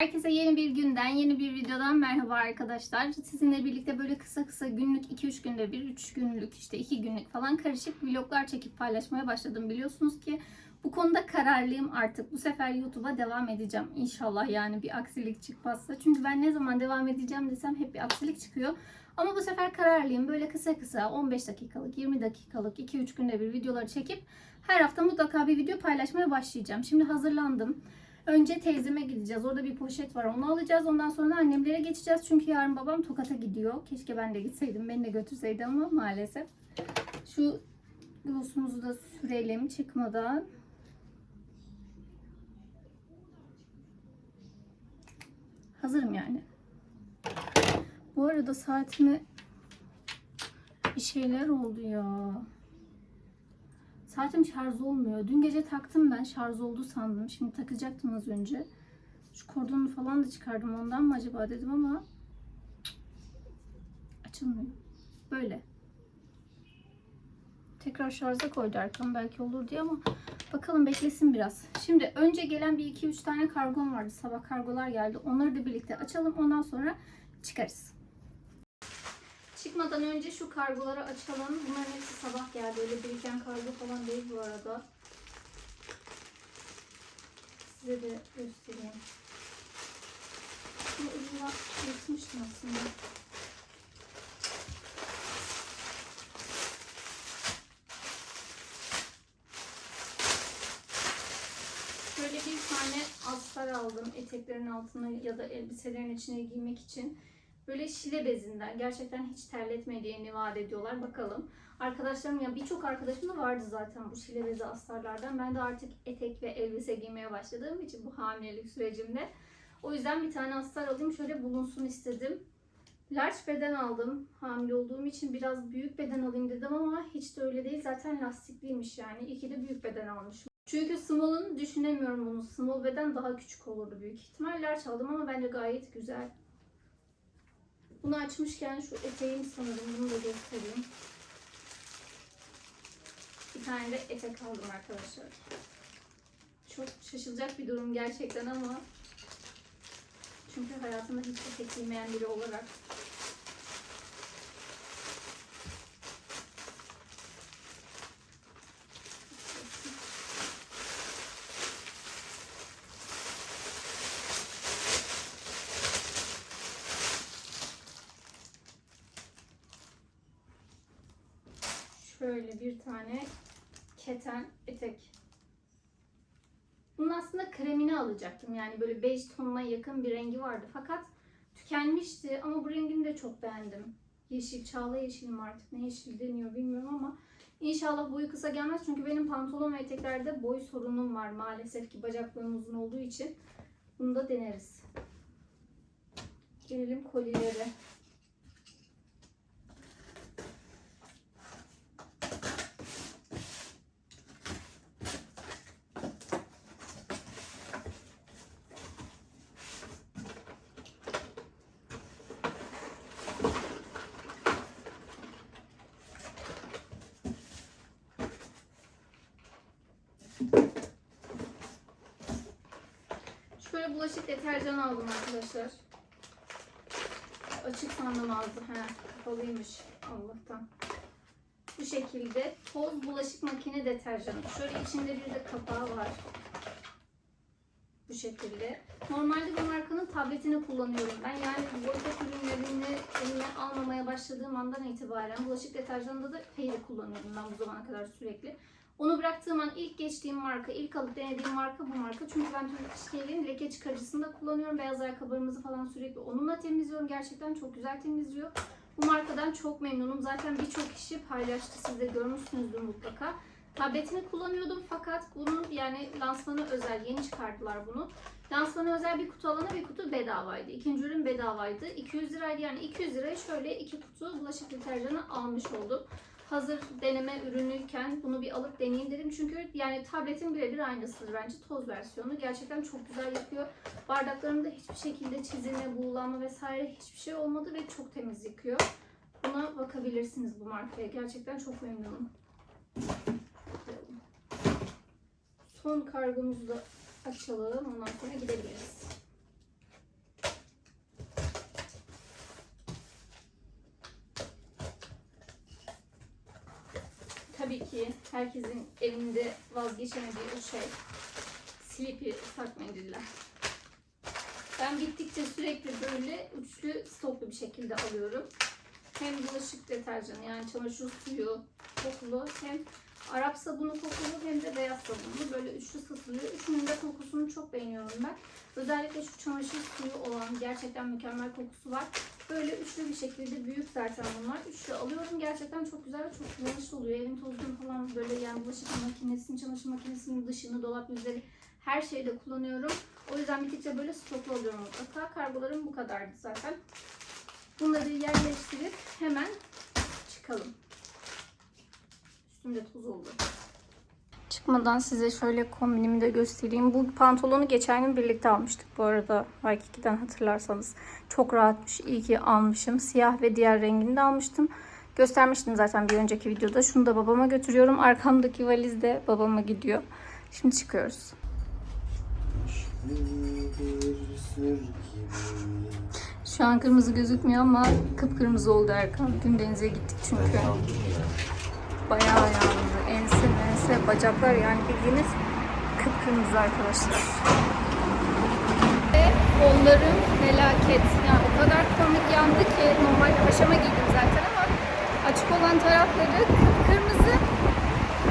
Herkese yeni bir günden, yeni bir videodan merhaba arkadaşlar. Sizinle birlikte böyle kısa kısa günlük 2-3 günde bir, 3 günlük işte 2 günlük falan karışık vloglar çekip paylaşmaya başladım. Biliyorsunuz ki bu konuda kararlıyım artık. Bu sefer YouTube'a devam edeceğim. İnşallah yani bir aksilik çıkmazsa. Çünkü ben ne zaman devam edeceğim desem hep bir aksilik çıkıyor. Ama bu sefer kararlıyım. Böyle kısa kısa 15 dakikalık, 20 dakikalık, 2-3 günde bir videoları çekip her hafta mutlaka bir video paylaşmaya başlayacağım. Şimdi hazırlandım. Önce teyzeme gideceğiz. Orada bir poşet var. Onu alacağız. Ondan sonra annemlere geçeceğiz. Çünkü yarın babam Tokat'a gidiyor. Keşke ben de gitseydim. Beni de götürseydi ama maalesef. Şu glossumuzu da sürelim çıkmadan. Hazırım yani. Bu arada saatime bir şeyler oldu ya. Saatim şarj olmuyor. Dün gece taktım ben. Şarj oldu sandım. Şimdi takacaktım az önce. Şu kordonu falan da çıkardım. Ondan mı acaba dedim ama açılmıyor. Böyle. Tekrar şarja koydu arkam belki olur diye ama bakalım beklesin biraz. Şimdi önce gelen bir iki üç tane kargom vardı. Sabah kargolar geldi. Onları da birlikte açalım. Ondan sonra çıkarız. Çıkmadan önce şu kargoları açalım. Bunların hepsi sabah geldi. Öyle biriken kargo falan değil bu arada. Size de göstereyim. Bu ucuna yırtmıştım aslında. Şöyle bir tane astar aldım eteklerin altına ya da elbiselerin içine giymek için. Böyle şile bezinden gerçekten hiç terletmediğini vaat ediyorlar. Bakalım. Arkadaşlarım ya birçok arkadaşım da vardı zaten bu şile bezi astarlardan. Ben de artık etek ve elbise giymeye başladığım için bu hamilelik sürecimde. O yüzden bir tane astar alayım şöyle bulunsun istedim. Large beden aldım. Hamile olduğum için biraz büyük beden alayım dedim ama hiç de öyle değil. Zaten lastikliymiş yani. İki de büyük beden almışım. Çünkü small'unu düşünemiyorum bunu. Small beden daha küçük olurdu büyük ihtimal. Large aldım ama bence gayet güzel. Bunu açmışken şu eteğim sanırım bunu da göstereyim. Bir tane de etek aldım arkadaşlar. Çok şaşılacak bir durum gerçekten ama çünkü hayatımda hiç etek giymeyen biri olarak şöyle bir tane keten etek. Bunun aslında kremini alacaktım. Yani böyle bej tonuna yakın bir rengi vardı. Fakat tükenmişti ama bu rengini de çok beğendim. Yeşil, çağla yeşil mi artık ne yeşil deniyor bilmiyorum ama inşallah boyu kısa gelmez. Çünkü benim pantolon ve eteklerde boy sorunum var maalesef ki bacak boyum uzun olduğu için. Bunu da deneriz. Gelelim kolilere. Şöyle bulaşık deterjanı aldım arkadaşlar. Açık sandım ağzı. He, kapalıymış Allah'tan. Bu şekilde toz bulaşık makine deterjanı. Şöyle içinde bir de kapağı var. Bu şekilde. Normalde bu markanın tabletini kullanıyorum ben. Yani boyutak ürünlerini elime almamaya başladığım andan itibaren bulaşık deterjanında da Fairy kullanıyordum ben bu zamana kadar sürekli. Onu bıraktığım an ilk geçtiğim marka, ilk alıp denediğim marka bu marka. Çünkü ben Türkiye'nin leke çıkarıcısını da kullanıyorum. Beyaz ayakkabılarımızı falan sürekli onunla temizliyorum. Gerçekten çok güzel temizliyor. Bu markadan çok memnunum. Zaten birçok kişi paylaştı. Siz de görmüşsünüzdür mutlaka. Tabletini kullanıyordum fakat bunun yani lansmanı özel. Yeni çıkardılar bunu. Lansmanı özel bir kutu alana bir kutu bedavaydı. İkinci ürün bedavaydı. 200 liraydı yani 200 liraya şöyle iki kutu bulaşık deterjanı almış oldum hazır deneme ürünüyken bunu bir alıp deneyeyim dedim. Çünkü yani tabletin birebir aynısıdır bence toz versiyonu. Gerçekten çok güzel yapıyor. Bardaklarımda hiçbir şekilde çizilme, buğulanma vesaire hiçbir şey olmadı ve çok temiz yıkıyor. Buna bakabilirsiniz bu markaya. Gerçekten çok memnunum. Son kargomuzu da açalım. Ondan sonra gidebiliriz. ki herkesin evinde vazgeçemediği o şey. Slippy ıslak mendiller. Ben bittikçe sürekli böyle üçlü stoklu bir şekilde alıyorum. Hem bulaşık deterjanı yani çamaşır suyu kokulu hem Arap sabunu kokulu hem de beyaz sabunlu böyle üçlü satılıyor. Üçünün de kokusunu çok beğeniyorum ben. Özellikle şu çamaşır suyu olan gerçekten mükemmel kokusu var. Böyle üçlü bir şekilde büyük zaten bunlar. Üçlü alıyorum. Gerçekten çok güzel ve çok kullanışlı oluyor. Evin tozunu falan böyle yani bulaşık makinesini, çamaşır makinesinin dışını, dolap yüzleri her şeyde kullanıyorum. O yüzden bittikçe böyle stoklu alıyorum mutlaka. Kargolarım bu kadardı zaten. Bunları yerleştirip hemen çıkalım. Üstümde toz oldu. Çıkmadan size şöyle kombinimi de göstereyim. Bu pantolonu geçen gün birlikte almıştık bu arada. Hakiki'den hatırlarsanız. Çok rahatmış. İyi ki almışım. Siyah ve diğer rengini de almıştım. Göstermiştim zaten bir önceki videoda. Şunu da babama götürüyorum. Arkamdaki valiz de babama gidiyor. Şimdi çıkıyoruz. Şu an kırmızı gözükmüyor ama kıpkırmızı oldu Erkan. Dün denize gittik çünkü. Bayağı yandı. Ense mense bacaklar yani bildiğiniz kıpkırmızı arkadaşlar. Ve kollarım felaket. Yani o kadar komik yandı ki normal paşama giydim zaten ama açık olan tarafları kıpkırmızı.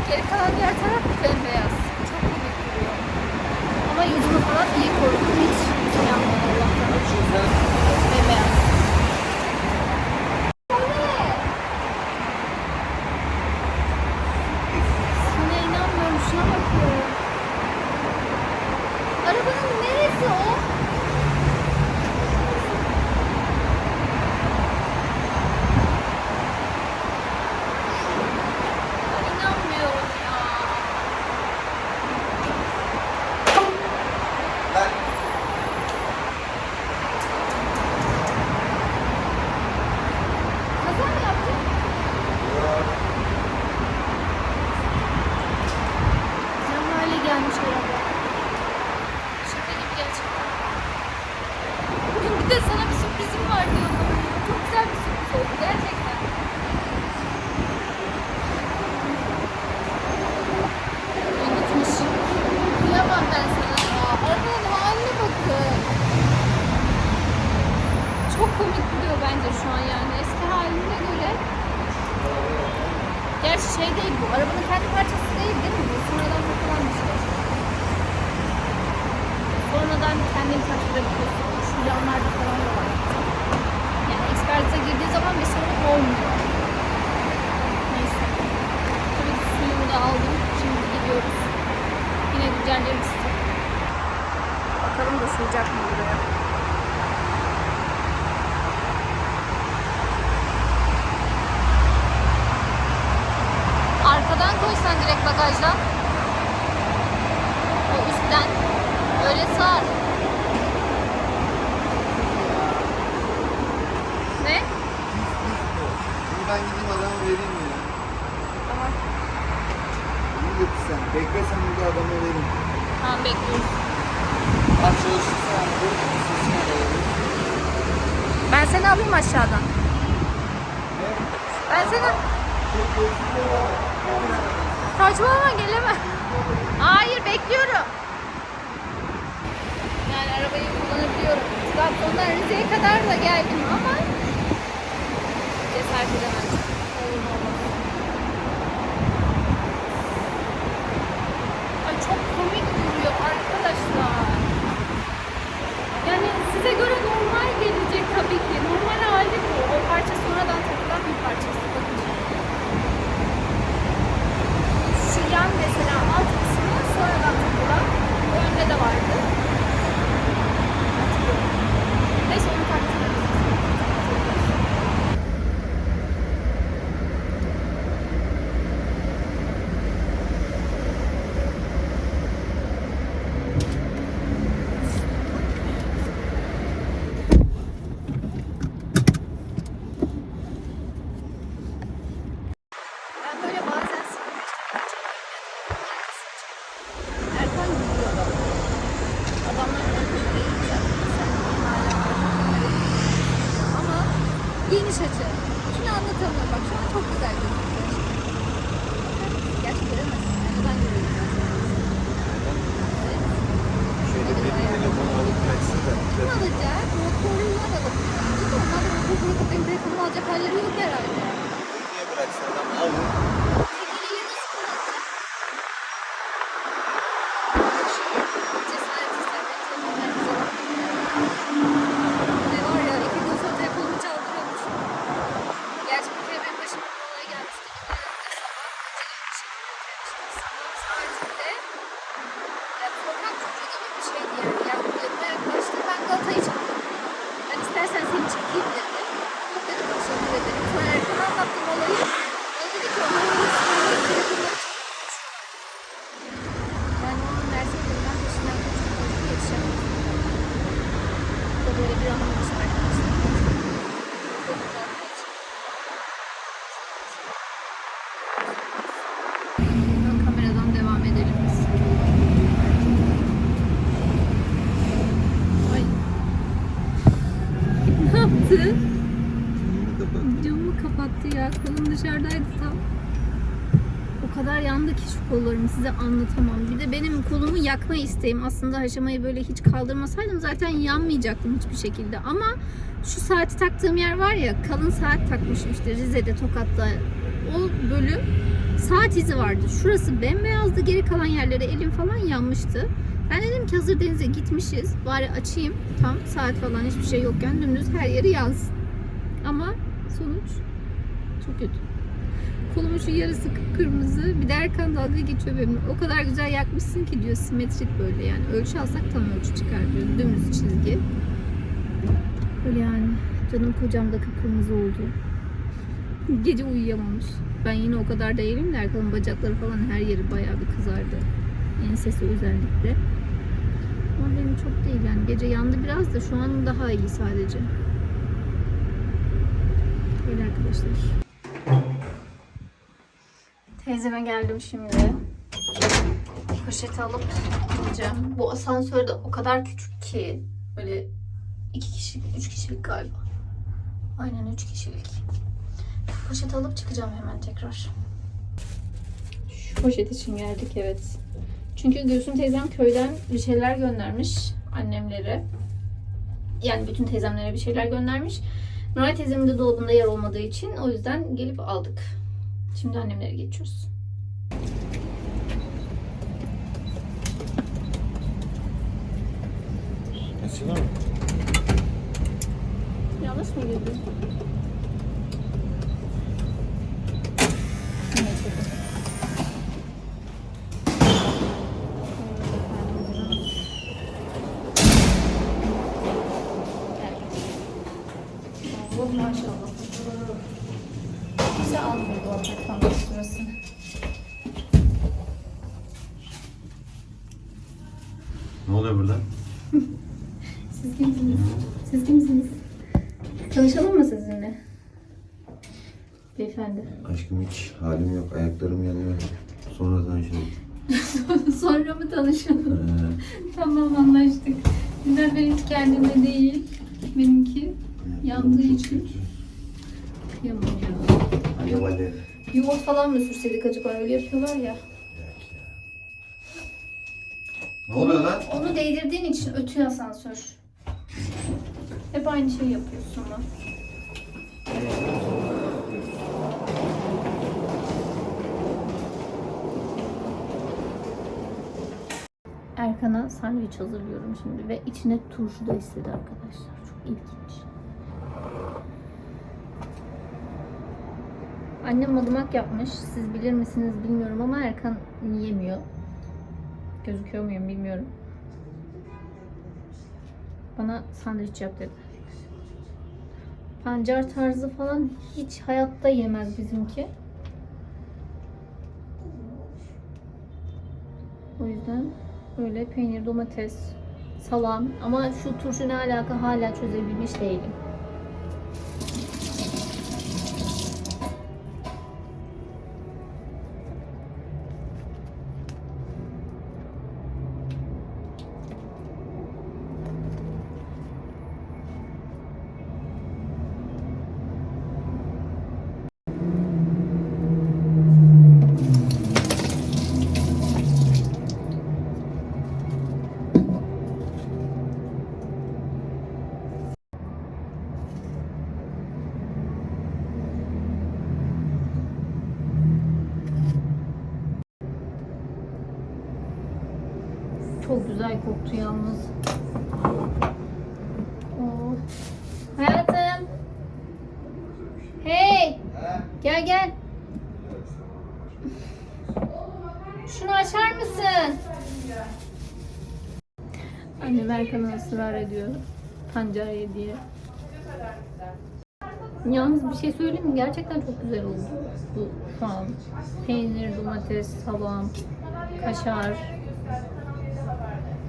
Geri kalan diğer taraf bembeyaz. Ama yüzümü falan iyi korudum. Hiç yüzüm yanmadı Allah'tan. Bembeyaz. Sana aşağıdan. Ben hemen. Saçmalama gelemem. Hayır bekliyorum. Yani arabayı kullanabiliyorum. Trabzon'dan Rize'ye kadar da geldim ama cesaret edemedim. Çok komik duruyor arkadaşlar. Yani size göre normal gelecek tabii ki. Normal hali bu. O parça sonradan takılan bir parçası. Bakın şimdi. Şu yan mesela alt kısmı sonradan takılan. Önde de vardı. Size anlatamam. Bir de benim kolumu yakma isteğim. Aslında haşamayı böyle hiç kaldırmasaydım zaten yanmayacaktım hiçbir şekilde. Ama şu saati taktığım yer var ya kalın saat takmışım işte Rize'de Tokat'ta. O bölüm saat izi vardı. Şurası bembeyazdı. Geri kalan yerleri elim falan yanmıştı. Ben dedim ki hazır denize gitmişiz. Bari açayım. Tam saat falan hiçbir şey yokken dümdüz her yeri yansın. Ama sonuç çok kötü. Kolumun şu yarısı kırmızı. Bir de Erkan dalga geçiyor benimle. O kadar güzel yakmışsın ki diyor simetrik böyle yani. Ölçü alsak tam ölçü çıkar diyor. Dümdüz çizgi. Öyle yani. Canım kocam da kıpkırmızı oldu. Gece uyuyamamış. Ben yine o kadar değilim de Erkan'ın bacakları falan her yeri bayağı bir kızardı. Ensesi özellikle. Ama benim çok değil yani. Gece yandı biraz da şu an daha iyi sadece. Böyle arkadaşlar. Teyzeme geldim şimdi. Poşeti alıp gideceğim. Bu asansör de o kadar küçük ki. Böyle iki kişilik, üç kişilik galiba. Aynen üç kişilik. Poşet alıp çıkacağım hemen tekrar. Şu poşet için geldik evet. Çünkü Gülsüm teyzem köyden bir şeyler göndermiş annemlere. Yani bütün teyzemlere bir şeyler göndermiş. Nuray teyzemin de dolabında yer olmadığı için o yüzden gelip aldık. Şimdi annemlere geçiyoruz. Açılır mı? Yanlış mı girdim? Oluyor burada? Siz kimsiniz? Siz kimsiniz? Tanışalım mı sizinle? Beyefendi. Aşkım hiç halim yok. Ayaklarım yanıyor. Sonra tanışalım. Sonra mı tanışalım? Ee, tamam anlaştık. Güzel benim hiç kendimde değil. Benimki yandığı için. kıyamam ya. Alev. Yoğurt falan mı sürseydik acaba öyle yapıyorlar ya. Ne oluyor lan? Onu değdirdiğin için ötüyor asansör. Hep aynı şeyi yapıyorsun ama. Erkan'a sandviç hazırlıyorum şimdi ve içine turşu da istedi arkadaşlar. Çok ilginç. Annem madımak yapmış. Siz bilir misiniz bilmiyorum ama Erkan yemiyor. Gözüküyor muyum bilmiyorum. Bana sandviç yap dedi. Pancar tarzı falan hiç hayatta yemez bizimki. O yüzden böyle peynir, domates, salam ama şu turşu ne alaka hala çözebilmiş değilim. Koktu yalnız. Oo. Hayatım. Hey. Gel gel. Şunu açar mısın? Annem Erkan'a ısrar ediyor. Pancar ye diye. Yalnız bir şey söyleyeyim mi? Gerçekten çok güzel oldu. Bu şu an. Peynir, domates, salam, kaşar.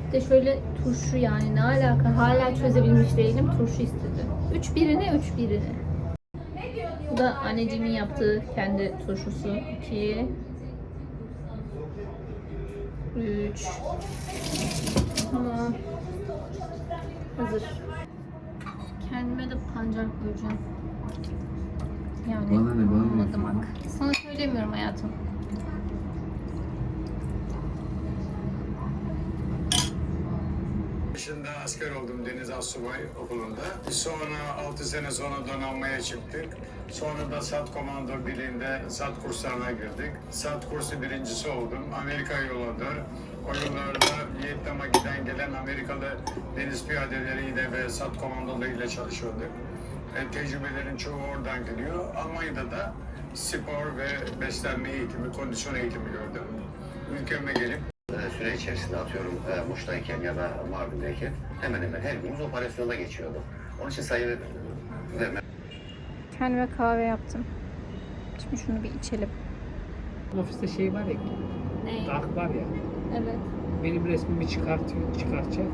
Bir de şöyle turşu yani ne alaka hala çözebilmiş değilim. Turşu istedi. Üç birine, üç birine. Bu da anneciğimin yaptığı kendi turşusu. İki. Üç. Tamam. Hazır. Kendime de pancar koyacağım. Yani Bana ne, bana ne? Sana söylemiyorum hayatım. Başında asker oldum Deniz Asubay Okulu'nda. Sonra 6 sene sonra donanmaya çıktık. Sonra da SAT Komando Birliği'nde SAT kurslarına girdik. SAT kursu birincisi oldum. Amerika yolunda. O yıllarda Vietnam'a giden gelen Amerikalı deniz piyadeleriyle ve SAT komandolarıyla çalışıyorduk. E, tecrübelerin çoğu oradan geliyor. Almanya'da da spor ve beslenme eğitimi, kondisyon eğitimi gördüm. Ülkeme gelip süre içerisinde atıyorum e, Muş'tayken ya da Mardin'deyken hemen hemen her günümüz operasyonda geçiyordu. Onun için sayı verme Kendime kahve yaptım. Şimdi şunu bir içelim. Ofiste şey var ya, Ne? Dark var ya. Evet. Benim resmimi çıkartıyor, çıkartacak.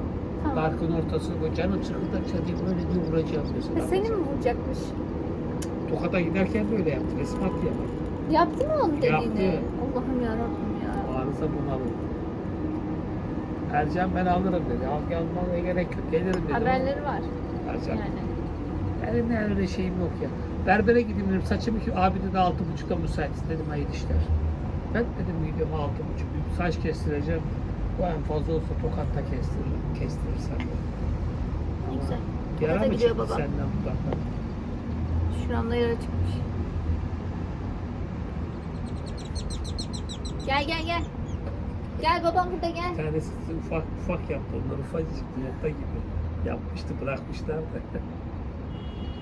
Tamam. Dark'ın ortasına koy. Canım sıkıldı çocuk böyle bir vuracağım mesela. E, seni mi vuracakmış? Tokat'a giderken böyle yaptı. Resim attı ya. Yaptı mı onun dediğini? Yaptı. Allah'ım yarabbim ya. Arıza bunalım. Ercan ben alırım dedi. Al gelmeye gerek yok. Gelirim dedi. Haberleri var Ercan. yani. Benim de öyle şeyim yok ya. Berbere gideyim dedim. Saçımı ki abi dedi altı buçukta müsait dedim hayır işler. Ben dedim gidiyorum altı buçuk. Saç kestireceğim. Bu en fazla olsa tokatta kestiririm. Kestirirsen de. Ne güzel. Yara mı çıktı baba. senden dudaktan? Şuramda yara çıkmış. Gel gel gel. Gel babam burada gel. Bir tanesi ufak ufak yaptı. Onlar ufacık nokta gibi. Yapmıştı bırakmışlar da.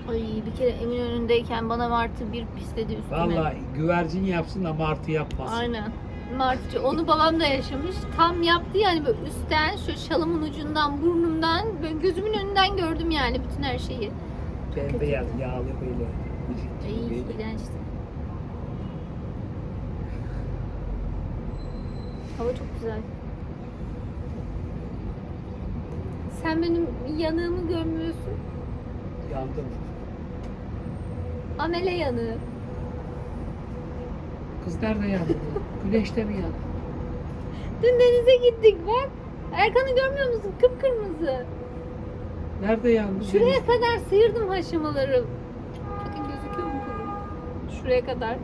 Ay bir kere Eminönü'ndeyken bana martı bir pisledi üstüme. Vallahi güvercin yapsın ama martı yapmasın. Aynen. Martıcı. Onu babam da yaşamış. Tam yaptı yani böyle üstten şu şalımın ucundan burnumdan böyle gözümün önünden gördüm yani bütün her şeyi. Bembeyaz yağlı böyle. gibi. iğrençti. Hava çok güzel. Sen benim yanığımı görmüyorsun. Yandım. Amele yanığı. Kız nerede yandı? Güneşte mi yandı? Dün denize gittik bak. Erkan'ı görmüyor musun? Kıpkırmızı. Nerede yandı? Şuraya Deniz- kadar sıyırdım haşımaları. Bakın gözüküyor mu kolum? Şuraya kadar.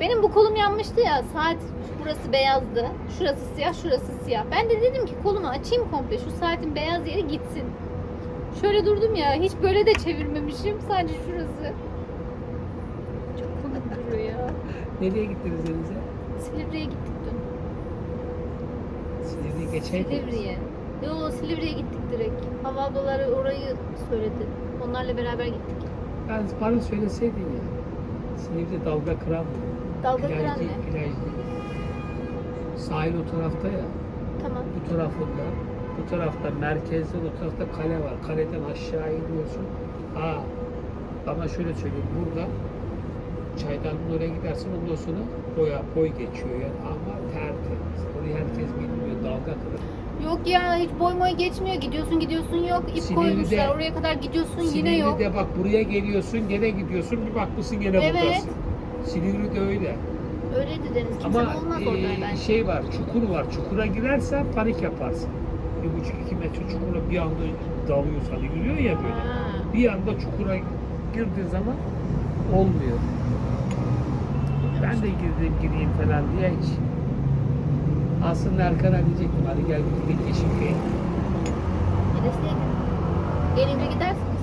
Benim bu kolum yanmıştı ya. Saat burası beyazdı. Şurası siyah, şurası siyah. Ben de dedim ki kolumu açayım komple. Şu saatin beyaz yeri gitsin. Şöyle durdum ya. Hiç böyle de çevirmemişim. Sadece şurası. Çok komik duruyor ya. Nereye gittiniz denize? Silivri'ye gittik dün. Silivri'yi geçeydiniz. Silivri'ye. Yo Silivri'ye gittik direkt. Hava ablaları orayı söyledi. Onlarla beraber gittik. Ben bana söyleseydin ya. Silivri dalga kıran mı? Dalga plaj değil. Sahil o tarafta ya. Tamam. Bu tarafında, bu tarafta merkezde, o tarafta kale var. Kaleden aşağı iniyorsun. Ha, ama şöyle söyleyeyim, burada çaydan oraya gidersin ondan sonra boya boy geçiyor yani ama tertemiz. Orayı herkes bilmiyor, dalga kırır. Yok ya hiç boy boy geçmiyor. Gidiyorsun gidiyorsun yok. İp Silivri'de- koymuşlar. Oraya kadar gidiyorsun yine yok. Silivri'de bak buraya geliyorsun, gene gidiyorsun, bir bakmışsın gene Evet. buradasın. Silivri'de öyle. Öyleydi Deniz. Kimse Ama olmaz e, orada ben. şey var, çukur var. Çukura girersen panik yaparsın. Bir buçuk iki metre çukura bir anda dalıyor sana yürüyor ya böyle. Ha. Bir anda çukura girdiği zaman olmuyor. Ben de girdim gireyim falan diye hiç. Aslında Erkan'a diyecektim hadi gel gidelim Yeşilköy'e. Gideseydin. Gelince gidersiniz.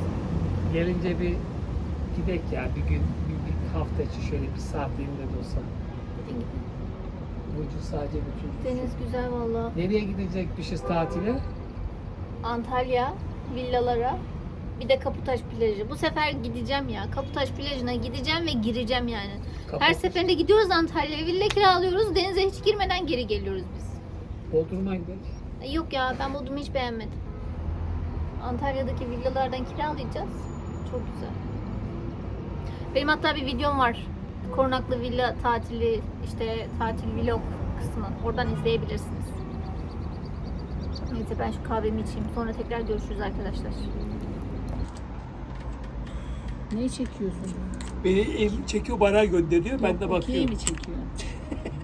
Gelince bir gidek ya bir gün hafta içi şöyle bir saatliğinde de olsa. Burcu sadece bütün. Deniz güzel valla. Nereye gidecekmişiz tatile? Antalya villalara bir de Kaputaş plajı. Bu sefer gideceğim ya. Kaputaş plajına gideceğim ve gireceğim yani. Her Kapatmış. seferinde gidiyoruz Antalya'ya villa kiralıyoruz. Denize hiç girmeden geri geliyoruz biz. Bodrum'a gidelim. Yok ya ben Bodrum'u hiç beğenmedim. Antalya'daki villalardan kiralayacağız. Çok güzel. Benim hatta bir videom var. Korunaklı villa tatili işte tatil vlog kısmı. Oradan izleyebilirsiniz. Neyse ben şu kahvemi içeyim. Sonra tekrar görüşürüz arkadaşlar. Neyi çekiyorsun? Beni el çekiyor bana gönderiyor. Ben de bakıyorum. çekiyor?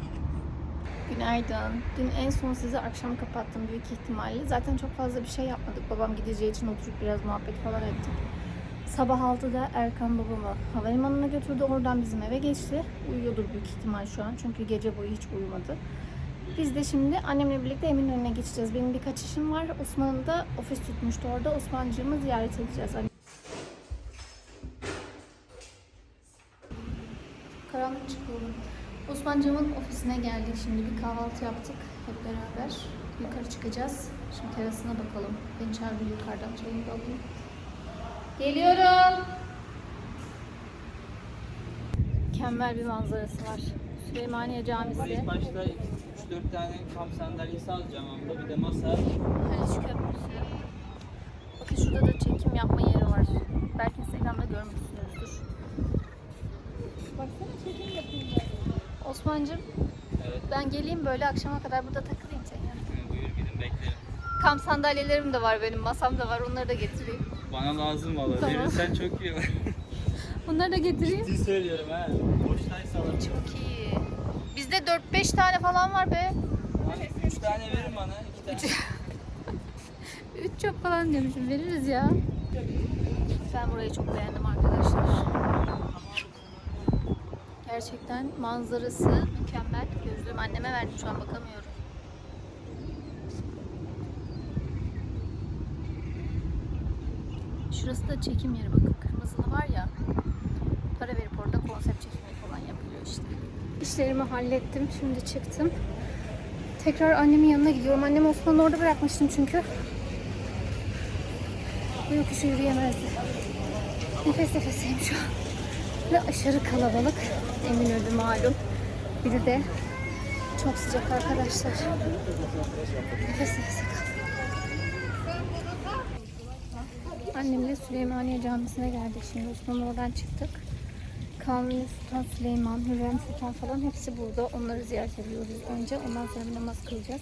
Günaydın. Dün en son sizi akşam kapattım büyük ihtimalle. Zaten çok fazla bir şey yapmadık. Babam gideceği için oturup biraz muhabbet falan ettik. Sabah 6'da Erkan babamı havalimanına götürdü. Oradan bizim eve geçti. Uyuyordur büyük ihtimal şu an. Çünkü gece boyu hiç uyumadı. Biz de şimdi annemle birlikte Eminönü'ne geçeceğiz. Benim birkaç işim var. Osman'ın da ofis tutmuştu orada. Osmancığımı ziyaret edeceğiz. Karanlık çıkıyorum. Osmancığımın ofisine geldik. Şimdi bir kahvaltı yaptık hep beraber. Yukarı çıkacağız. Şimdi terasına bakalım. Beni çağırdı yukarıdan. Çayımı da alayım. Geliyorum. Mükemmel bir manzarası var. Süleymaniye Camisi. İlk başta 3-4 tane kamp sandalyesi alacağım abla. Bir de masa. Haliç Köprüsü. Bakın şurada da çekim yapma yeri var. Belki Instagram'da görmüşsünüzdür. Baksana çekim yapayım ben. Osman'cığım Evet. ben geleyim böyle akşama kadar burada takılayım seninle. Hı, Buyur gidin beklerim. Kamp sandalyelerim de var benim, masam da var. Onları da getireyim. Bana lazım valla. Tamam. Verirsen çok iyi olur. Bunları da getireyim. Ciddi söylüyorum ha. Boştaysa alırım. Çok iyi. Bizde 4-5 tane falan var be. 3 tane verin bana. 2 tane. 3 çöp falan demişim. Veririz ya. Ben burayı çok beğendim arkadaşlar. Gerçekten manzarası mükemmel. Gözlüğüm anneme verdim şu an bakamıyorum. Şurası da çekim yeri bakın. Kırmızılı var ya. Para verip orada konsept çekimi falan yapılıyor işte. İşlerimi hallettim. Şimdi çıktım. Tekrar annemin yanına gidiyorum. Annemi Osman'ı orada bırakmıştım çünkü. Bu yokuşu yürüyemezdi. Nefes nefeseyim şu an. Ve aşırı kalabalık. Eminönü malum. Bir de çok sıcak arkadaşlar. Nefes nefese kaldım. Annemle Süleymaniye Camisi'ne geldik şimdi. Osman'ın oradan çıktık. Kanuni Sultan Süleyman, Hürrem Sultan falan hepsi burada. Onları ziyaret ediyoruz önce. Ondan sonra bir namaz kılacağız.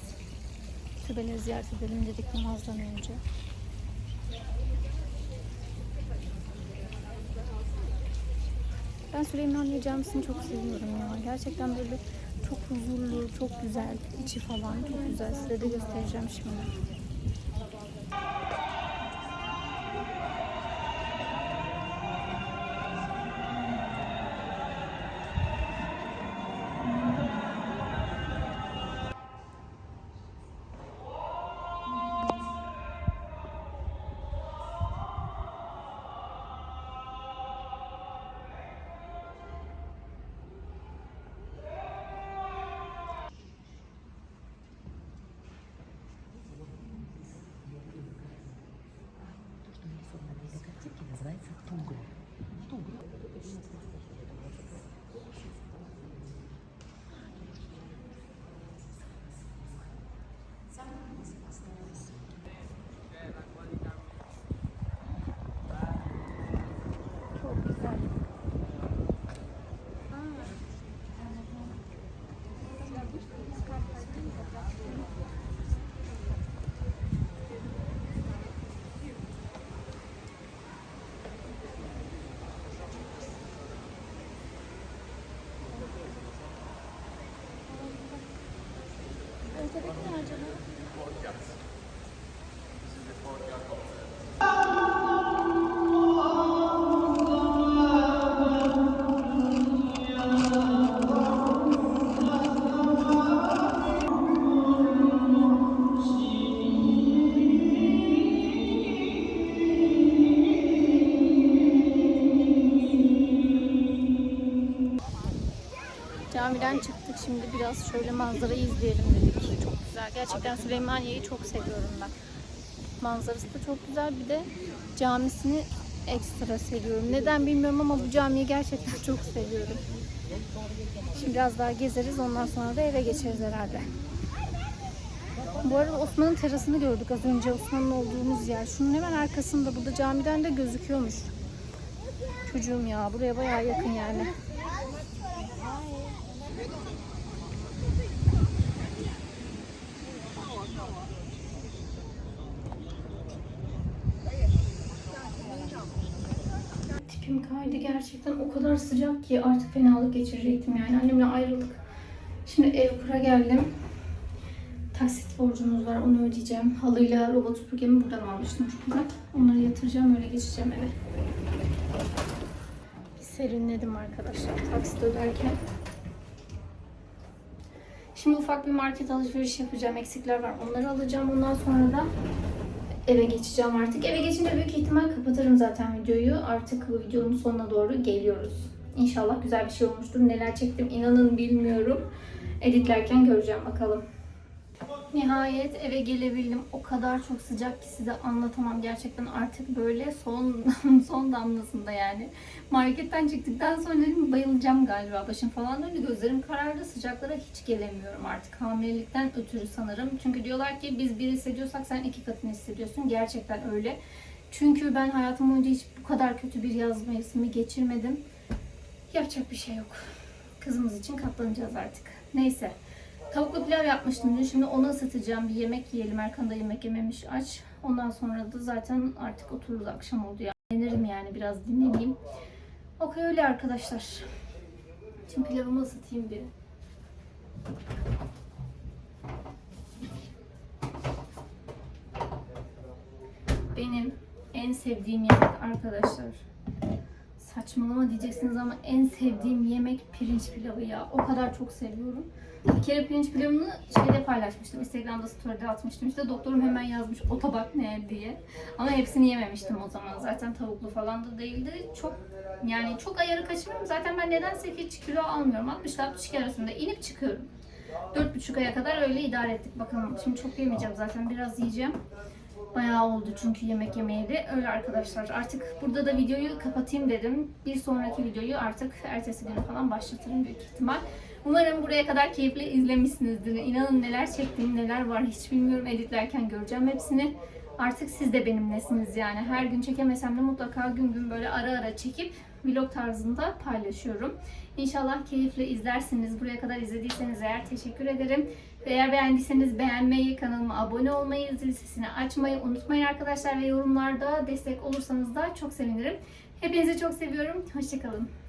Türbeleri ziyaret edelim dedik namazdan önce. Ben Süleymaniye Camisi'ni çok seviyorum ya. Gerçekten böyle çok huzurlu, çok güzel. içi falan çok güzel. Size de göstereceğim şimdi. Çok güzel. Ötedeki ne acaba? Şimdi biraz şöyle manzarayı izleyelim dedik. Çok güzel. Gerçekten Süleymaniye'yi çok seviyorum ben. Manzarası da çok güzel. Bir de camisini ekstra seviyorum. Neden bilmiyorum ama bu camiyi gerçekten çok seviyorum. Şimdi biraz daha gezeriz. Ondan sonra da eve geçeriz herhalde. Bu arada Osman'ın terasını gördük az önce. Osman'ın olduğumuz yer. Şunun hemen arkasında. Burada camiden de gözüküyormuş. Çocuğum ya. Buraya bayağı yakın yani. Tipim kaydı gerçekten o kadar sıcak ki artık fenalık geçirecektim yani. Annemle ayrıldık. Şimdi ev kura geldim. Taksit borcumuz var onu ödeyeceğim. Halıyla robot süpürgemi buradan almıştım çünkü. Onları yatıracağım öyle geçeceğim eve. Bir serinledim arkadaşlar taksit öderken. Şimdi ufak bir market alışveriş yapacağım. Eksikler var. Onları alacağım. Ondan sonra da eve geçeceğim artık. Eve geçince büyük ihtimal kapatırım zaten videoyu. Artık bu videonun sonuna doğru geliyoruz. İnşallah güzel bir şey olmuştur. Neler çektim inanın bilmiyorum. Editlerken göreceğim bakalım. Nihayet eve gelebildim. O kadar çok sıcak ki size anlatamam. Gerçekten artık böyle son son damlasında yani. Marketten çıktıktan sonra dedim bayılacağım galiba. Başım falan döndü. Gözlerim karardı. Sıcaklara hiç gelemiyorum artık. Hamilelikten ötürü sanırım. Çünkü diyorlar ki biz bir hissediyorsak sen iki katını hissediyorsun. Gerçekten öyle. Çünkü ben hayatım boyunca hiç bu kadar kötü bir yaz mevsimi geçirmedim. Yapacak bir şey yok. Kızımız için katlanacağız artık. Neyse. Tavuklu pilav yapmıştım dün. Şimdi onu ısıtacağım. Bir yemek yiyelim. Erkan da yemek yememiş aç. Ondan sonra da zaten artık otururuz. Akşam oldu ya. Dinlenirim yani biraz dinleneyim. Okey öyle arkadaşlar. Şimdi pilavımı ısıtayım bir. Benim en sevdiğim yemek arkadaşlar. Saçmalama diyeceksiniz ama en sevdiğim yemek pirinç pilavı ya. O kadar çok seviyorum. Bir kere pirinç pilavını şeyde paylaşmıştım. Instagram'da story'de atmıştım. İşte doktorum hemen yazmış o tabak ne diye. Ama hepsini yememiştim o zaman. Zaten tavuklu falan da değildi. Çok yani çok ayarı kaçırmıyorum. Zaten ben nedense hiç kilo almıyorum. 60 ile 62 arasında inip çıkıyorum. 4,5 aya kadar öyle idare ettik bakalım. Şimdi çok yemeyeceğim zaten biraz yiyeceğim. Bayağı oldu çünkü yemek yemeyeli. Öyle arkadaşlar. Artık burada da videoyu kapatayım dedim. Bir sonraki videoyu artık ertesi günü falan başlatırım büyük ihtimal. Umarım buraya kadar keyifle izlemişsinizdir. İnanın neler çektiğim, neler var hiç bilmiyorum. Editlerken göreceğim hepsini. Artık siz de benimlesiniz yani. Her gün çekemesem de mutlaka gün gün böyle ara ara çekip vlog tarzında paylaşıyorum. İnşallah keyifle izlersiniz. Buraya kadar izlediyseniz eğer teşekkür ederim. Eğer beğendiyseniz beğenmeyi, kanalıma abone olmayı, zil sesini açmayı unutmayın arkadaşlar. Ve yorumlarda destek olursanız da çok sevinirim. Hepinizi çok seviyorum. Hoşçakalın.